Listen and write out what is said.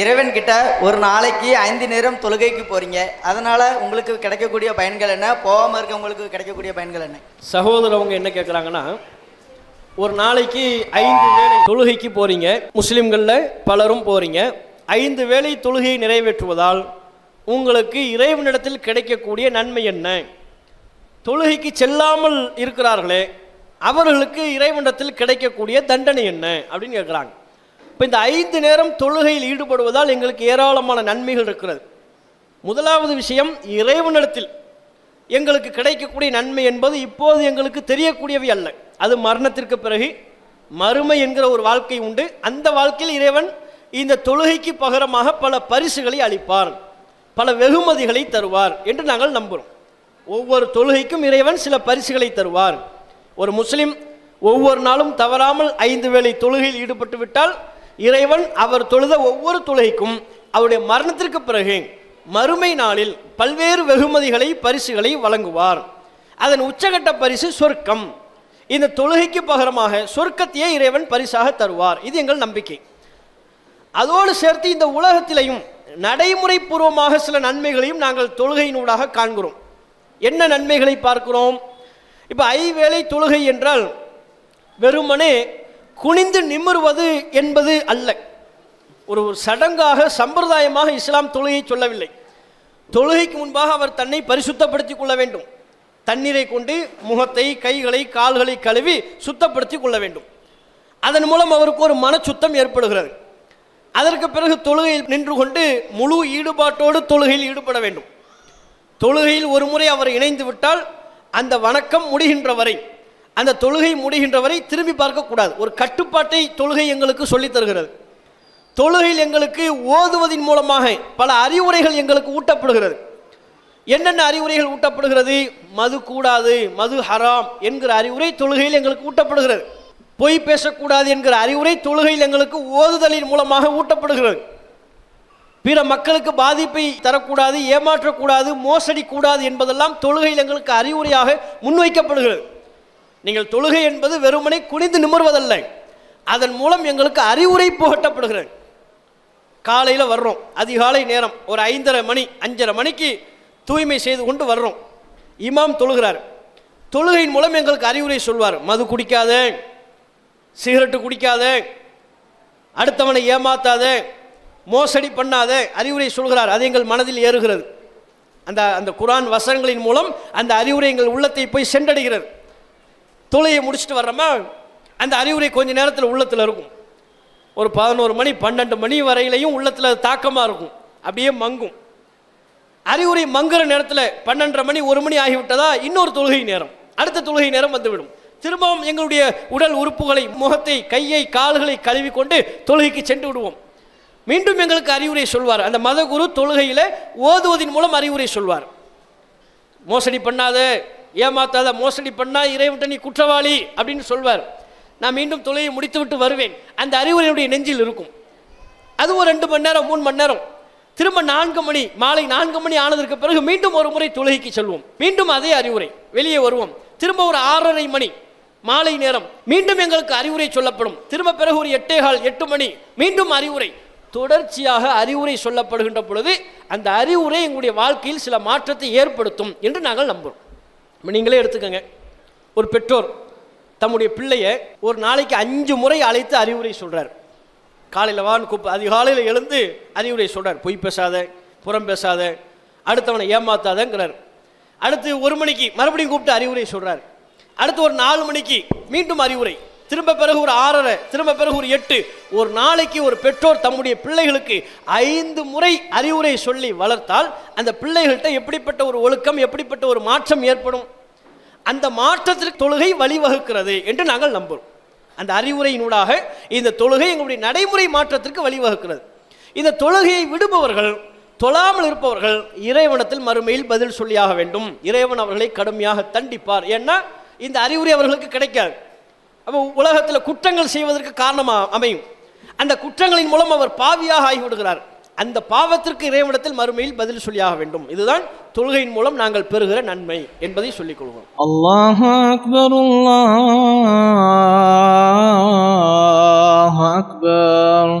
இறைவன் கிட்ட ஒரு நாளைக்கு ஐந்து நேரம் தொழுகைக்கு போறீங்க. அதனால உங்களுக்கு கிடைக்கக்கூடிய பயன்கள் என்ன? போகாம இருக்கவங்களுக்கு கிடைக்கக்கூடிய பயன்கள் என்ன? சகோதரர் அவங்க என்ன கேட்குறாங்கன்னா ஒரு நாளைக்கு ஐந்து வேளை தொழுகைக்கு போறீங்க. முஸ்லீம்களில் பலரும் போறீங்க. ஐந்து வேளை தொழுகையை நிறைவேற்றுவதால் உங்களுக்கு இறைவனிடத்தில் கிடைக்கக்கூடிய நன்மை என்ன? தொழுகைக்கு செல்லாமல் இருக்கிறார்களே அவர்களுக்கு இறைவனிடத்தில் கிடைக்கக்கூடிய தண்டனை என்ன? அப்படின்னு கேட்குறாங்க இப்போ இந்த ஐந்து நேரம் தொழுகையில் ஈடுபடுவதால் எங்களுக்கு ஏராளமான நன்மைகள் இருக்கிறது. முதலாவது விஷயம் இறைவனிடத்தில் எங்களுக்கு கிடைக்கக்கூடிய நன்மை என்பது இப்போது எங்களுக்கு தெரியக்கூடியவை அல்ல. அது மரணத்திற்கு பிறகு மறுமை என்கிற ஒரு வாழ்க்கை உண்டு. அந்த வாழ்க்கையில் இறைவன் இந்த தொழுகைக்கு பகரமாக பல பரிசுகளை அளிப்பார். பல வெகுமதிகளை தருவார் என்று நாங்கள் நம்புகிறோம் ஒவ்வொரு தொழுகைக்கும் இறைவன் சில பரிசுகளை தருவார். ஒரு முஸ்லீம் ஒவ்வொரு நாளும் தவறாமல் ஐந்து வேளை தொழுகையில் ஈடுபட்டு விட்டால் இறைவன் அவர் தொழுத ஒவ்வொரு தொழுகைக்கும் அவருடைய மரணத்திற்கு பிறகு மறுமை நாளில் பல்வேறு வெகுமதிகளை பரிசுகளை வழங்குவார். அதன் உச்சகட்ட பரிசு சொர்க்கம். இந்த தொழுகைக்கு பகரமாக சொர்க்கத்தையே இறைவன் பரிசாக தருவார். இது எங்கள் நம்பிக்கை. அதோடு சேர்த்து இந்த உலகத்திலையும் நடைமுறை பூர்வமாக சில நன்மைகளையும் நாங்கள் தொழுகையினூடாக காண்கிறோம். என்ன நன்மைகளை பார்க்கிறோம்? இப்போ ஐவேளை தொழுகை என்றால் வெறுமனே குனிந்து நிமிர்வது என்பது அல்ல. ஒரு சடங்காக சம்பிரதாயமாக இஸ்லாம் தொழுகை சொல்லவில்லை. தொழுகைக்கு முன்பாக அவர் தன்னை பரிசுத்தப்படுத்திக் கொள்ள வேண்டும். தண்ணீரை கொண்டு முகத்தை கைகளை கால்களை கழுவி சுத்தப்படுத்திக் கொள்ள வேண்டும். அதன் மூலம் அவருக்கு ஒரு மனச்சுத்தம் ஏற்படுகிறது. அதற்கு பிறகு தொழுகையில் நின்று கொண்டு முழு ஈடுபாட்டோடு தொழுகையில் ஈடுபட வேண்டும். தொழுகையில் ஒரு முறை அவர் இணைந்து விட்டால் அந்த வணக்கம் முடிகின்ற வரை அந்த தொழுகை முடிகின்றவரை திரும்பி பார்க்கக்கூடாது. ஒரு கட்டுப்பாட்டை தொழுகை எங்களுக்கு சொல்லித் தருகிறது தொழுகையில் எங்களுக்கு ஓதுவதின் மூலமாக பல அறிவுரைகள் எங்களுக்கு ஊட்டப்படுகிறது. என்னென்ன அறிவுரைகள் ஊட்டப்படுகிறது? மது கூடாது மது ஹராம் என்கிற அறிவுரை தொழுகையில் எங்களுக்கு ஊட்டப்படுகிறது. பொய் பேசக்கூடாது என்கிற அறிவுரை தொழுகையில் எங்களுக்கு ஓதுதலின் மூலமாக ஊட்டப்படுகிறது. பிற மக்களுக்கு பாதிப்பை தரக்கூடாது ஏமாற்றக்கூடாது மோசடி கூடாது என்பதெல்லாம் தொழுகையில் எங்களுக்கு அறிவுரையாக முன்வைக்கப்படுகிறது. நீங்கள் தொழுகை என்பது வெறுமனை குனிந்து நிமிர்வதல்ல. அதன் மூலம் எங்களுக்கு அறிவுரை புகட்டப்படுகிறது. காலையில் வர்றோம். அதிகாலை நேரம். ஒரு ஐந்தரை மணி அஞ்சரை மணிக்கு தூய்மை செய்து கொண்டு வர்றோம். இமாம் தொழுகிறார். தொழுகையின் மூலம் எங்களுக்கு அறிவுரை சொல்வார். மது குடிக்காத. சிகரெட்டு குடிக்காத. அடுத்தவனை ஏமாத்தாத. மோசடி பண்ணாத. அறிவுரை சொல்கிறார். அது எங்கள் மனதில் ஏறுகிறது. அந்த அந்த குரான் வசனங்களின் மூலம் அந்த அறிவுரை எங்கள் உள்ளத்தை போய் சென்றடைகிறது. தொழுகையை முடிச்சுட்டு வர்றோமா? அந்த அறிவுரை கொஞ்ச நேரத்தில் உள்ளத்தில் இருக்கும். ஒரு பதினோரு மணி பன்னெண்டு மணி வரையிலையும் உள்ளத்தில் தாக்கமாக இருக்கும். அப்படியே மங்கும். அறிவுரை மங்குற நேரத்தில் பன்னெண்டரை மணி ஒரு மணி ஆகிவிட்டதா? இன்னொரு தொழுகை நேரம். அடுத்த தொழுகை நேரம் வந்துவிடும். திரும்பவும் எங்களுடைய உடல் உறுப்புகளை முகத்தை கையை கால்களை கழுவி கொண்டு தொழுகைக்கு சென்று விடுவோம். மீண்டும் எங்களுக்கு அறிவுரை சொல்வார். அந்த மதகுரு தொழுகையில் ஓதுவதன் மூலம் அறிவுரை சொல்வார். மோசடி பண்ணாத ஏமாத்தாத மோசடி பண்ணால் இறைவன்ட்ட நீ குற்றவாளி அப்படின்னு சொல்வார். நான் மீண்டும் தொழுகையை முடித்துவிட்டு வருவேன். அந்த அறிவுரையுடைய நெஞ்சில் இருக்கும். அது ஒரு ரெண்டு மணி நேரம் மூணு மணி நேரம். திரும்ப நான்கு மணி மாலை நான்கு மணி ஆனதற்கு பிறகு மீண்டும் ஒரு முறை தொழுகைக்கு செல்வோம். மீண்டும் அதே அறிவுரை. வெளியே வருவோம். திரும்ப ஒரு ஆறரை மணி மாலை நேரம். மீண்டும் எங்களுக்கு அறிவுரை சொல்லப்படும். திரும்ப பிறகு ஒரு எட்டே கால் எட்டு மணி. மீண்டும் அறிவுரை. தொடர்ச்சியாக அறிவுரை சொல்லப்படுகின்ற பொழுது அந்த அறிவுரை எங்களுடைய வாழ்க்கையில் சில மாற்றத்தை ஏற்படுத்தும் என்று நாங்கள் நம்புகிறோம். நீங்களே எடுத்துக்கோங்க. ஒரு பெற்றோர் தம்முடைய பிள்ளையை ஒரு நாளைக்கு அஞ்சு முறை அழைத்து அறிவுரை சொல்கிறார் காலையில் வான்னு கூப்ப அதிகாலையில் எழுந்து அறிவுரை சொல்கிறார் பொய் பேசாத புறம் பேசாத அடுத்தவனை ஏமாத்தாதங்கிறார். அடுத்து ஒரு மணிக்கு மறுபடியும் கூப்பிட்டு அறிவுரை சொல்கிறார் அடுத்து ஒரு நாலு மணிக்கு மீண்டும் அறிவுரை. திரும்ப பிறகு ஒரு ஆறரை திரும்ப பிறகு ஒரு எட்டு. ஒரு நாளைக்கு ஒரு பெற்றோர் தம்முடைய பிள்ளைகளுக்கு ஐந்து முறை அறிவுரை சொல்லி வளர்த்தால் அந்த பிள்ளைகள்கிட்ட எப்படிப்பட்ட ஒரு ஒழுக்கம் எப்படிப்பட்ட ஒரு மாற்றம் ஏற்படும்? அந்த மாற்றத்திற்கு தொழுகை வழிவகுக்கிறது என்று நாங்கள் நம்புகிறோம் அந்த அறிவுரையினூடாக இந்த தொழுகை எங்களுடைய நடைமுறை மாற்றத்திற்கு வழிவகுக்கிறது. இந்த தொழுகையை விடுபவர்கள் தொழாமல் இருப்பவர்கள் இறைவனத்தில் மறுமையில் பதில் சொல்லியாக வேண்டும். இறைவன் அவர்களை கடுமையாக தண்டிப்பார். ஏன்னா இந்த அறிவுரை அவர்களுக்கு கிடைக்காது. அப்போ உலகத்தில் குற்றங்கள் செய்வதற்கு காரணமாக அமையும். அந்த குற்றங்களின் மூலம் அவர் பாவியாக ஆகிவிடுகிறார். அந்த பாவத்திற்கு இறைவனிடத்தில் மறுமையில் பதில் சொல்லியாக வேண்டும். இதுதான் தொழுகையின் மூலம் நாங்கள் பெறுகிற நன்மை என்பதை சொல்லிக் கொள்வோம். அல்லாஹ் அக்பர் அல்லாஹ் அக்பர்.